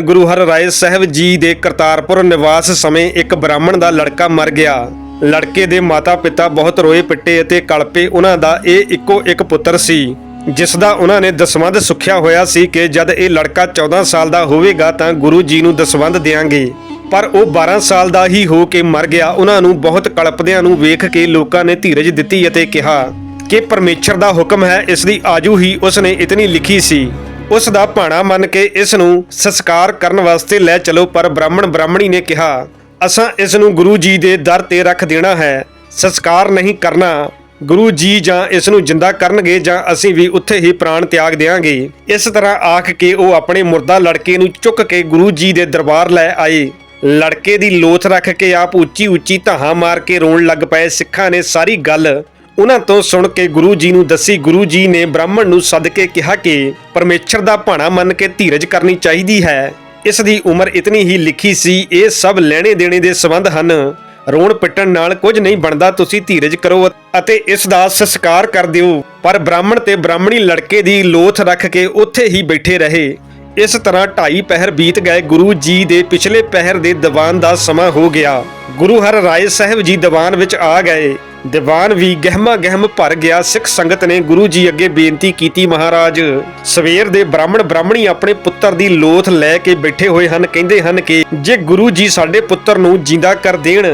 ਗੁਰੂ ਹਰਿਰਾਏ ਸਾਹਿਬ ਜੀ ਦੇ ਕਰਤਾਰਪੁਰ ਨਿਵਾਸ ਸਮੇਂ ਇੱਕ ਬ੍ਰਾਹਮਣ ਦਾ ਲੜਕਾ ਮਰ ਗਿਆ। ਲੜਕੇ ਦੇ ਮਾਤਾ-ਪਿਤਾ ਬਹੁਤ ਰੋਏ ਪਿੱਟੇ ਅਤੇ ਕਲਪੇ ਉਹਨਾਂ ਦਾ ਇਹ ਇੱਕੋ ਇੱਕ ਪੁੱਤਰ ਸੀ, ਜਿਸ ਦਾ ਉਹਨਾਂ ਨੇ ਦਸਵੰਧ ਸੁਖਿਆ ਹੋਇਆ ਸੀ ਕਿ ਜਦ ਇਹ ਲੜਕਾ 14 ਸਾਲ ਦਾ ਹੋਵੇਗਾ ਤਾਂ ਗੁਰੂ ਜੀ ਨੂੰ ਦਸਵੰਧ ਦੇਾਂਗੇ ਪਰ ਉਹ 12 ਸਾਲ ਦਾ ਹੀ ਹੋ ਕੇ ਮਰ ਗਿਆ। ਉਹਨਾਂ ਨੂੰ ਬਹੁਤ ਕਲਪਦਿਆਂ ਨੂੰ ਵੇਖ ਕੇ ਲੋਕਾਂ ਨੇ ਧੀਰਜ ਦਿੱਤੀ ਅਤੇ ਕਿਹਾ ਕਿ ਪਰਮੇਸ਼ਰ ਦਾ ਹੁਕਮ ਹੈ, ਇਸ ਦੀ ਆਜੂ ਹੀ ਉਸ ਨੇ ਇਤਨੀ ਲਿਖੀ ਸੀ। ਉਸ ਦਾ ਭਾਣਾ ਮੰਨ ਕੇ ਇਸ ਨੂੰ ਸੰਸਕਾਰ ਕਰਨ ਵਾਸਤੇ ਲੈ ਚਲੋ, ਪਰ ਬ੍ਰਾਹਮਣ ਬ੍ਰਾਹਮਣੀ ਨੇ ਕਿਹਾ, ਅਸਾਂ ਇਸ ਨੂੰ ਗੁਰੂ ਜੀ ਦੇ ਦਰ ਤੇ ਰੱਖ ਦੇਣਾ ਹੈ। ਸੰਸਕਾਰ ਨਹੀਂ ਕਰਨਾ। ਗੁਰੂ ਜੀ ਜਾਂ ਇਸ ਨੂੰ ਜਿੰਦਾ ਕਰਨਗੇ ਜਾਂ ਅਸੀਂ ਵੀ ਉੱਥੇ ਹੀ ਪ੍ਰਾਣ ਤਿਆਗ ਦੇਵਾਂਗੇ ਇਸ ਤਰ੍ਹਾਂ ਆਖ ਕੇ ਉਹ ਆਪਣੇ ਮੁਰਦਾ ਲੜਕੇ ਨੂੰ ਚੁੱਕ ਕੇ ਗੁਰੂ ਜੀ ਦੇ ਦਰਬਾਰ ਲੈ ਆਏ। ਲੜਕੇ ਦੀ ਲੋਥ ਰੱਖ ਕੇ ਆਪ ਉੱਚੀ ਉੱਚੀ ਧਾਹਾਂ ਮਾਰ ਕੇ ਰੋਣ ਲੱਗ ਪਏ। ਸਿੱਖਾਂ ਨੇ ਸਾਰੀ ਗੱਲ ਉਹਨਾਂ ਤੋਂ ਸੁਣ ਕੇ ਗੁਰੂ ਜੀ ਨੂੰ ਦੱਸੀ, ਗੁਰੂ ਜੀ ਨੇ ਬ੍ਰਾਹਮਣ ਨੂੰ ਸੱਦ ਕੇ ਕਿਹਾ ਕਿ ਪਰਮੇਸ਼ਰ ਦਾ ਭਾਣਾ ਮੰਨ ਕੇ ਧੀਰਜ ਕਰਨੀ ਚਾਹੀਦੀ ਹੈ। ਇਸ ਦੀ ਉਮਰ ਇਤਨੀ ਹੀ ਲਿਖੀ ਸੀ, ਇਹ ਸਭ ਲੈਣੇ ਦੇਣੇ ਦੇ ਸੰਬੰਧ ਹਨ। ਰੋਣ ਪਿੱਟਣ ਨਾਲ ਕੁਝ ਨਹੀਂ ਬਣਦਾ, ਤੁਸੀਂ ਧੀਰਜ ਕਰੋ ਅਤੇ ਇਸ ਦਾ ਸੰਸਕਾਰ ਕਰ ਦਿਓ। ਪਰ ਬ੍ਰਾਹਮਣ ਤੇ ਬ੍ਰਾਹਮਣੀ ਲੜਕੇ ਦੀ ਲੋਥ ਰੱਖ ਕੇ ਉੱਥੇ ਹੀ ਬੈਠੇ ਰਹੇ। ਇਸ ਤਰ੍ਹਾਂ ਢਾਈ ਪਹਿਰ ਬੀਤ ਗਏ, ਗੁਰੂ ਜੀ ਦੇ ਪਿਛਲੇ ਪਹਿਰ ਦੇ ਦੀਵਾਨ ਦਾ ਸਮਾਂ ਹੋ ਗਿਆ। ਗੁਰੂ ਹਰ ਰਾਏ ਸਾਹਿਬ ਜੀ ਦੀਵਾਨ ਵਿੱਚ ਆ ਗਏ। ਦੀਵਾਨ ਵੀ ਗਹਿਮਾ ਗਹਿਮ ਭਰ ਗਿਆ। ਸਿੱਖ ਸੰਗਤ ਨੇ ਗੁਰੂ ਜੀ ਅੱਗੇ ਬੇਨਤੀ ਕੀਤੀ, ਮਹਾਰਾਜ, ਸਵੇਰ ਦੇ ਬ੍ਰਾਹਮਣ ਬ੍ਰਾਹਮਣੀ ਆਪਣੇ ਪੁੱਤਰ ਦੀ ਲੋਥ ਲੈ ਕੇ ਬੈਠੇ ਹੋਏ ਹਨ। ਕਹਿੰਦੇ ਹਨ ਕਿ ਜੇ ਗੁਰੂ ਜੀ ਸਾਡੇ ਪੁੱਤਰ ਨੂੰ ਜਿੰਦਾ ਕਰ ਦੇਣ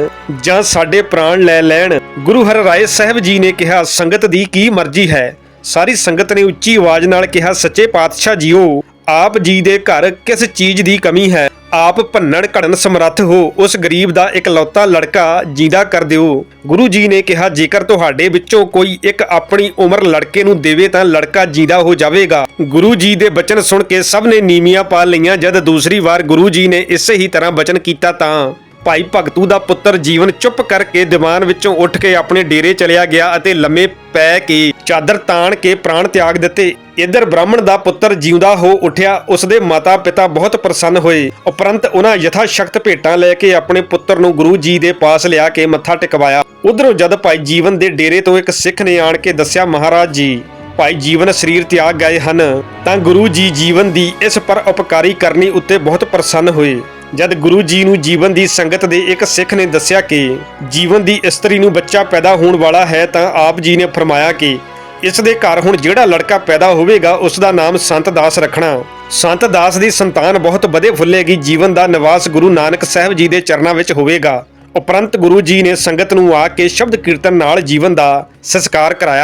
ਜਾਂ ਸਾਡੇ ਪ੍ਰਾਣ ਲੈ ਲੈਣ, ਗੁਰੂ ਹਰ ਰਾਏ ਸਾਹਿਬ ਜੀ ਨੇ ਕਿਹਾ, ਸੰਗਤ ਦੀ ਕੀ ਮਰਜ਼ੀ ਹੈ? ਸਾਰੀ ਸੰਗਤ ਨੇ ਉੱਚੀ ਆਵਾਜ਼ ਨਾਲ ਕਿਹਾ, ਸੱਚੇ ਪਾਤਸ਼ਾਹ ਜੀਓ ਆਪ ਜੀ ਦੇ ਘਰ ਕਿਸ ਚੀਜ਼ ਦੀ ਕਮੀ ਹੈ? ਆਪ ਭੰਨਣ ਘੜਨ ਸਮਰੱਥ ਹੋ, ਉਸ ਗਰੀਬ ਦਾ ਇਕਲੌਤਾ ਲੜਕਾ ਜਿੰਦਾ ਕਰ ਦਿਓ। ਗੁਰੂ ਜੀ ਨੇ ਕਿਹਾ, ਜੇਕਰ ਤੁਹਾਡੇ ਵਿੱਚੋਂ ਕੋਈ ਇੱਕ ਆਪਣੀ ਉਮਰ ਲੜਕੇ ਨੂੰ ਦੇਵੇ ਤਾਂ ਲੜਕਾ ਜਿੰਦਾ ਹੋ ਜਾਵੇਗਾ। ਗੁਰੂ ਜੀ ਦੇ ਬਚਨ ਸੁਣ ਕੇ ਸਭ ਨੇ ਨੀਮੀਆਂ ਪਾ ਲਈਆਂ, ਜਦ ਦੂਸਰੀ ਵਾਰ ਗੁਰੂ ਜੀ ਨੇ ਇਸੇ ਹੀ ਤਰ੍ਹਾਂ ਬਚਨ ਕੀਤਾ ਤਾਂ ਭਾਈ ਭਗਤੂ ਦਾ ਪੁੱਤਰ ਜੀਵਨ ਚੁੱਪ ਕਰਕੇ ਦੀਵਾਨ ਵਿੱਚੋਂ ਉੱਠ ਕੇ ਆਪਣੇ ਡੇਰੇ ਚਲਿਆ ਗਿਆ ਅਤੇ ਲੰਮੇ ਪੈ ਕੇ ਚਾਦਰ ਤਾਣ ਕੇ ਪ੍ਰਾਣ ਤਿਆਗ ਦਿੱਤੇ। ਇੱਧਰ ਬ੍ਰਾਹਮਣ ਦਾ ਪੁੱਤਰ ਜਿਉਂਦਾ ਹੋ ਉੱਠਿਆ, ਉਸਦੇ ਮਾਤਾ ਪਿਤਾ ਬਹੁਤ ਪ੍ਰਸੰਨ ਹੋਏ। ਉਪਰੰਤ ਉਹਨਾਂ ਯਥਾ ਸ਼ਕਤ ਭੇਟਾਂ ਲੈ ਕੇ ਆਪਣੇ ਪੁੱਤਰ ਨੂੰ ਗੁਰੂ ਜੀ ਦੇ ਪਾਸ ਲਿਆ ਕੇ ਮੱਥਾ ਟਿਕਵਾਇਆ। ਉਧਰੋਂ ਜਦ ਭਾਈ ਜੀਵਨ ਦੇ ਡੇਰੇ ਤੋਂ ਇੱਕ ਸਿੱਖ ਨੇ ਆਣ ਕੇ ਦੱਸਿਆ, ਮਹਾਰਾਜ ਜੀ, ਭਾਈ ਜੀਵਨ ਸਰੀਰ ਤਿਆਗ ਗਏ ਹਨ। ਤਾਂ ਗੁਰੂ ਜੀ ਜੀਵਨ ਦੀ ਇਸ ਪਰ ਉਪਕਾਰੀ ਕਰਨੀ ਉੱਤੇ ਬਹੁਤ ਪ੍ਰਸੰਨ ਹੋਏ। ਜਦ ਗੁਰੂ ਜੀ ਨੂੰ ਜੀਵਨ ਦੀ ਸੰਗਤ ਦੇ ਇੱਕ ਸਿੱਖ ਨੇ ਦੱਸਿਆ ਕਿ ਜੀਵਨ ਦੀ ਇਸਤਰੀ ਨੂੰ ਬੱਚਾ ਪੈਦਾ ਹੋਣ ਵਾਲਾ ਹੈ ਤਾਂ ਆਪ ਜੀ ਨੇ ਫਰਮਾਇਆ ਕਿ ਇਸ ਦੇ ਘਰ ਹੁਣ ਜਿਹੜਾ ਲੜਕਾ ਪੈਦਾ ਹੋਵੇਗਾ, ਉਸ ਦਾ ਨਾਮ ਸੰਤ ਦਾਸ ਰੱਖਣਾ। ਸੰਤ ਦਾਸ ਦੀ ਸੰਤਾਨ ਬਹੁਤ ਵਧੇ ਫੁੱਲੇਗੀ, ਜੀਵਨ ਦਾ ਨਿਵਾਸ ਗੁਰੂ ਨਾਨਕ ਸਾਹਿਬ ਜੀ ਦੇ ਚਰਨਾਂ ਵਿੱਚ ਹੋਵੇਗਾ। ਉਪਰੰਤ ਗੁਰੂ ਜੀ ਨੇ ਸੰਗਤ ਨੂੰ ਆ ਕੇ ਸ਼ਬਦ ਕੀਰਤਨ ਨਾਲ ਜੀਵਨ ਦਾ ਸੰਸਕਾਰ ਕਰਾਇਆ।